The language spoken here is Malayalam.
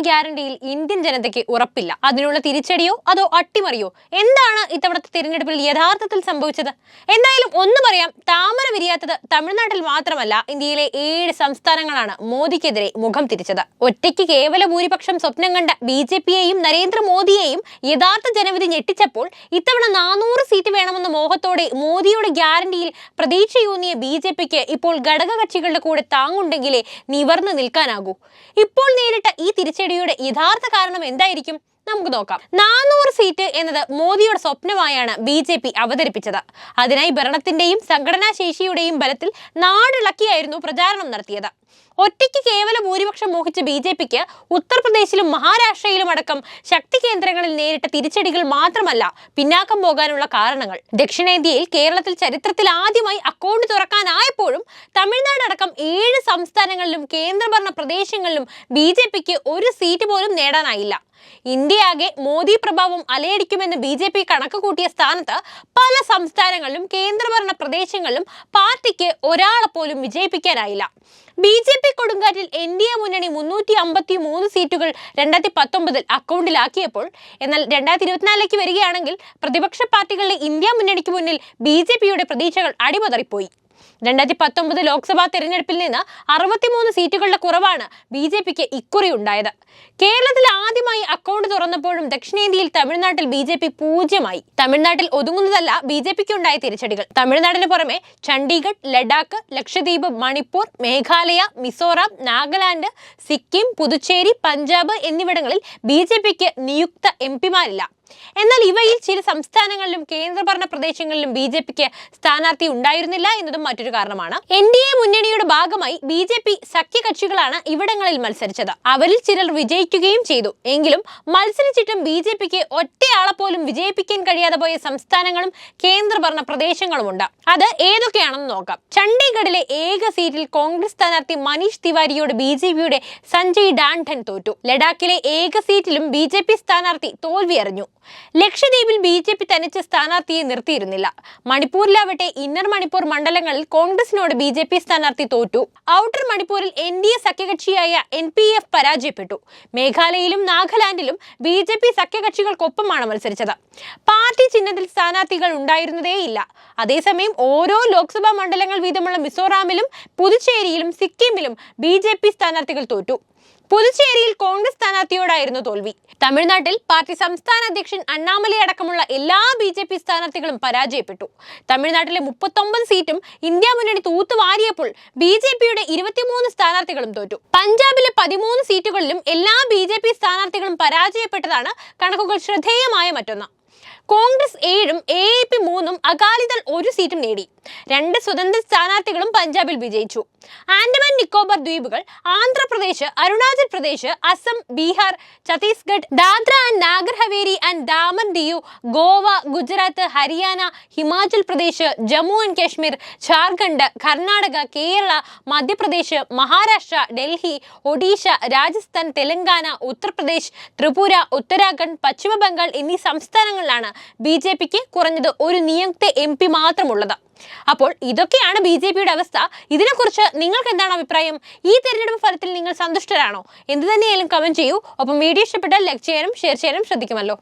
മോദിയുടെ ഗ്യാരണ്ടിയിൽ ഇന്ത്യൻ ജനതയ്ക്ക് ഉറപ്പില്ല. അതിനുള്ള തിരിച്ചടിയോ അതോ അട്ടിമറിയോ? എന്താണ് ഇത്തവണത്തെ തിരഞ്ഞെടുപ്പിൽ യഥാർത്ഥത്തിൽ സംഭവിച്ചത്? എന്തായാലും ഒന്ന് പറയാം താമര വിരിയാത്തത് തമിഴ്നാട്ടിൽ മാത്രമല്ല ഇന്ത്യയിലെ ഏഴ് സംസ്ഥാനങ്ങളാണ് മോദിക്കെതിരെ മുഖം തിരിച്ചത്. ഒറ്റയ്ക്ക് കേവല ഭൂരിപക്ഷം സ്വപ്നം കണ്ട ബി ജെ പിയെയും നരേന്ദ്രമോദിയെയും യഥാർത്ഥ ജനവിധി ഞെട്ടിച്ചപ്പോൾ ഇത്തവണ നാനൂറ് സീറ്റ് മോഹത്തോടെ മോദിയുടെ ഗ്യാരണ്ടിയിൽ പ്രതീക്ഷയൂന്നിയ ബി ജെ പിക്ക് ഇപ്പോൾ ഘടകകക്ഷികളുടെ കൂടെ താങ്ങുണ്ടെങ്കിലേ നിവർന്നു നിൽക്കാനാകൂ. ഇപ്പോൾ നേരിട്ട ഈ തിരിച്ചടിയുടെ യഥാർത്ഥ കാരണം എന്തായിരിക്കും? നമുക്ക് നോക്കാം. നാനൂറ് സീറ്റ് എന്നത് മോദിയുടെ സ്വപ്നമായാണ് ബി ജെ പി അവതരിപ്പിച്ചത്. അതിനായി ഭരണത്തിന്റെയും സംഘടനാ ശേഷിയുടെയും ബലത്തിൽ നാടിളക്കിയായിരുന്നു പ്രചാരണം നടത്തിയത്. ഒറ്റയ്ക്ക് കേവല ഭൂരിപക്ഷം മോഹിച്ച ബി ജെ പിക്ക് ഉത്തർപ്രദേശിലും മഹാരാഷ്ട്രയിലും അടക്കം ശക്തി കേന്ദ്രങ്ങളിൽ നേരിട്ട തിരിച്ചടികൾ മാത്രമല്ല പിന്നാക്കം പോകാനുള്ള കാരണങ്ങൾ. ദക്ഷിണേന്ത്യയിൽ കേരളത്തിൽ ചരിത്രത്തിൽ ആദ്യമായി അക്കൗണ്ട് തുറക്കാനായപ്പോഴും തമിഴ്നാട് അടക്കം ഏഴ് സംസ്ഥാനങ്ങളിലും കേന്ദ്രഭരണ പ്രദേശങ്ങളിലും ബി ജെ പിക്ക് ഒരു സീറ്റ് പോലും നേടാനായില്ല. ഇന്ത്യയാകെ മോദി പ്രഭാവം അലയടിക്കുമെന്ന് ബി ജെ പി കണക്ക് കൂട്ടിയ സ്ഥാനത്ത് പല സംസ്ഥാനങ്ങളിലും കേന്ദ്രഭരണ പ്രദേശങ്ങളിലും പാർട്ടിക്ക് ഒരാളെ പോലും വിജയിപ്പിക്കാനായില്ല. ബി ജെ പി കൊടുങ്കാറ്റിൽ എൻ ഡി എ മുന്നണി മുന്നൂറ്റി അമ്പത്തി മൂന്ന് സീറ്റുകൾ രണ്ടായിരത്തി പത്തൊമ്പതിൽ അക്കൗണ്ടിലാക്കിയപ്പോൾ എന്നാൽ രണ്ടായിരത്തി ഇരുപത്തിനാലിലേക്ക് വരികയാണെങ്കിൽ പ്രതിപക്ഷ പാർട്ടികളുടെ ഇന്ത്യ മുന്നണിക്ക് മുന്നിൽ ബി ജെ പിയുടെ പ്രതീക്ഷകൾ അടിമതറിപ്പോയി രണ്ടായിരത്തി പത്തൊമ്പത് ലോക്സഭാ തെരഞ്ഞെടുപ്പിൽ നിന്ന് അറുപത്തിമൂന്ന് സീറ്റുകളുടെ കുറവാണ് ബി ജെ പിക്ക് ഇക്കുറി ഉണ്ടായത് കേരളത്തിൽ ആദ്യമായി അക്കൗണ്ട് തുറന്നപ്പോഴും ദക്ഷിണേന്ത്യയിൽ തമിഴ്നാട്ടിൽ ബി ജെ പി പൂജ്യമായി. തമിഴ്നാട്ടിൽ ഒതുങ്ങുന്നതല്ല ബി ജെ പിക്ക് ഉണ്ടായ തിരിച്ചടികൾ. തമിഴ്നാടിന് പുറമെ ചണ്ഡീഗഡ് ലഡാക്ക് ലക്ഷദ്വീപ് മണിപ്പൂർ മേഘാലയ മിസോറാം നാഗാലാൻഡ് സിക്കിം പുതുച്ചേരി പഞ്ചാബ് എന്നിവിടങ്ങളിൽ ബി ജെ പിക്ക് നിയുക്ത എം പിമാരില്ല. എന്നാൽ ഇവയിൽ ചില സംസ്ഥാനങ്ങളിലും കേന്ദ്രഭരണ പ്രദേശങ്ങളിലും ബി ജെ പിക്ക് സ്ഥാനാർത്ഥി ഉണ്ടായിരുന്നില്ല എന്നതും മറ്റൊരു കാരണമാണ്. എൻ ഡി എ മുന്നണിയുടെ ഭാഗമായി ബി ജെ പി സഖ്യകക്ഷികളാണ് ഇവിടങ്ങളിൽ മത്സരിച്ചത്. അവരിൽ ചിലർ വിജയിക്കുകയും ചെയ്തു. എങ്കിലും മത്സരിച്ചിട്ടും ബി ജെ പിക്ക് ഒറ്റയാളെ പോലും വിജയിപ്പിക്കാൻ കഴിയാതെ പോയ സംസ്ഥാനങ്ങളും കേന്ദ്രഭരണ പ്രദേശങ്ങളുമുണ്ട് അത് ഏതൊക്കെയാണെന്ന് നോക്കാം. ചണ്ഡീഗഡിലെ ഏക സീറ്റിൽ കോൺഗ്രസ് സ്ഥാനാർത്ഥി മനീഷ് തിവാരിയോട് ബി ജെ പിയുടെ സഞ്ജയ് ഡാൻഡൻ തോറ്റു. ലഡാക്കിലെ ഏക സീറ്റിലും ബി ജെ പി സ്ഥാനാർത്ഥി തോൽവി അറിഞ്ഞു ലക്ഷദ്വീപിൽ ബി ജെ പി തനിച്ച സ്ഥാനാർത്ഥിയെ നിർത്തിയിരുന്നില്ല. മണിപ്പൂരിലാവട്ടെ ഇന്നർ മണിപ്പൂർ മണ്ഡലങ്ങളിൽ കോൺഗ്രസിനോട് ബി ജെ പി സ്ഥാനാർത്ഥി തോറ്റു. ഔട്ടർ മണിപ്പൂരിൽ എൻ ഡി എ സഖ്യകക്ഷിയായ എൻ പി എഫ് പരാജയപ്പെട്ടു. മേഘാലയയിലും നാഗാലാൻഡിലും ബി ജെ പി സഖ്യകക്ഷികൾക്കൊപ്പമാണ് മത്സരിച്ചത്. പാർട്ടി ചിഹ്നത്തിൽ സ്ഥാനാർത്ഥികൾ ഉണ്ടായിരുന്നതേയില്ല. അതേസമയം ഓരോ ലോക്സഭാ മണ്ഡലങ്ങൾ വീതമുള്ള മിസോറാമിലും പുതുച്ചേരിയിലും സിക്കിമിലും ബി ജെ പി സ്ഥാനാർത്ഥികൾ തോറ്റു. പുതുച്ചേരിയിൽ കോൺഗ്രസ് സ്ഥാനാർത്ഥിയോടായിരുന്നു തോൽവി. തമിഴ്നാട്ടിൽ പാർട്ടി സംസ്ഥാന അധ്യക്ഷൻ അണ്ണാമലൈ അടക്കമുള്ള എല്ലാ ബി ജെ പി സ്ഥാനാർത്ഥികളും പരാജയപ്പെട്ടു. തമിഴ്നാട്ടിലെ മുപ്പത്തൊമ്പത് സീറ്റും ഇന്ത്യ മുന്നണി തൂത്തുവാരിയപ്പോൾ ബി ജെ പിയുടെ ഇരുപത്തിമൂന്ന് സ്ഥാനാർത്ഥികളും തോറ്റു. പഞ്ചാബിലെ പതിമൂന്ന് സീറ്റുകളിലും എല്ലാ ബി ജെ പി സ്ഥാനാർത്ഥികളും പരാജയപ്പെട്ടതാണ് കണക്കുകൾ ശ്രദ്ധേയമായ മറ്റൊന്ന്. കോൺഗ്രസ് ഏഴും എ എ പി മൂന്നും അകാലിദൾ ഒരു സീറ്റും നേടി. രണ്ട് സ്വതന്ത്ര സ്ഥാനാർത്ഥികളും പഞ്ചാബിൽ വിജയിച്ചു. ആൻഡമാൻ നിക്കോബാർ ദ്വീപുകൾ Andhra Pradesh Arunachal Pradesh Assam Bihar Chhattisgarh Dadra and Nagar Haveli and Daman Diu Goa Gujarat Haryana Himachal Pradesh Jammu and Kashmir Jharkhand Karnataka Kerala Madhya Pradesh Maharashtra Delhi Odisha Rajasthan Telangana Uttar Pradesh Tripura Uttarakhand Paschima Bengal എന്നീ സംസ്ഥാനങ്ങളിലാണ് ബി ജെ പിക്ക് കുറഞ്ഞത് ഒരു നിയുക്ത എം പി മാത്രമുള്ളത്. അപ്പോൾ ഇതൊക്കെയാണ് ബി ജെ പിയുടെ അവസ്ഥ. ഇതിനെക്കുറിച്ച് നിങ്ങൾക്ക് എന്താണ് അഭിപ്രായം? ഈ തെരഞ്ഞെടുപ്പ് ഫലത്തിൽ നിങ്ങൾ സന്തുഷ്ടരാണോ? എന്ത് തന്നെയായാലും കമന്റ് ചെയ്യൂ. ഒപ്പം വീഡിയോ ഇഷ്ടപ്പെട്ടാൽ ലൈക്ക് ചെയ്യാനും ഷെയർ ചെയ്യാനും ശ്രദ്ധിക്കുമല്ലോ.